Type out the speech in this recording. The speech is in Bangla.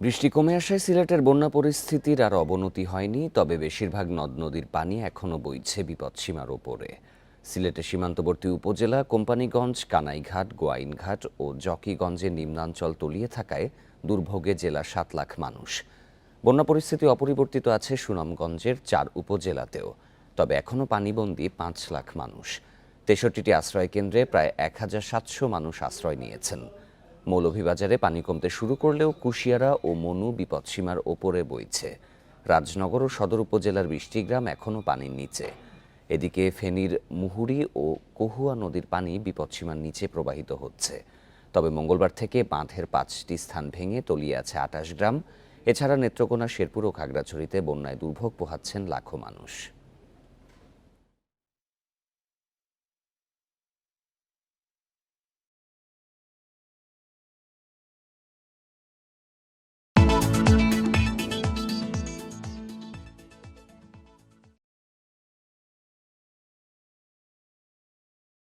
বৃষ্টি কমে আসায় সিলেটের বন্যা পরিস্থিতির আর অবনতি হয়নি, তবে বেশিরভাগ নদ নদীর পানি এখনও বইছে বিপদসীমার ওপরে। সিলেটের সীমান্তবর্তী উপজেলা কোম্পানিগঞ্জ, কানাইঘাট, গোয়াইনঘাট ও জকিগঞ্জের নিম্নাঞ্চল তলিয়ে থাকায় দুর্ভোগে জেলা সাত লাখ মানুষ। বন্যা পরিস্থিতি অপরিবর্তিত আছে সুনামগঞ্জের চার উপজেলাতেও, তবে এখনও পানিবন্দী পাঁচ লাখ মানুষ। তেষট্টিটি আশ্রয় কেন্দ্রে প্রায় এক হাজার সাতশো মানুষ আশ্রয় নিয়েছেন। মৌলভীবাজারে পানি কমতে শুরু করলেও কুশিয়ারা ও মনু বিপদসীমার ওপরে বইছে। রাজনগর ও সদর উপজেলার বৃষ্টিগ্রাম এখনও পানির নিচে। এদিকে ফেনীর মুহুরি ও কহুয়া নদীর পানি বিপদসীমার নিচে প্রবাহিত হচ্ছে। তবে মঙ্গলবার থেকে বাঁধের পাঁচটি স্থান ভেঙে তলিয়ে আছে আটাশ গ্রাম। এছাড়া নেত্রকোনা, শেরপুর ও খাগড়াছড়িতে বন্যায় দুর্ভোগ পোহাচ্ছেন লাখো মানুষ।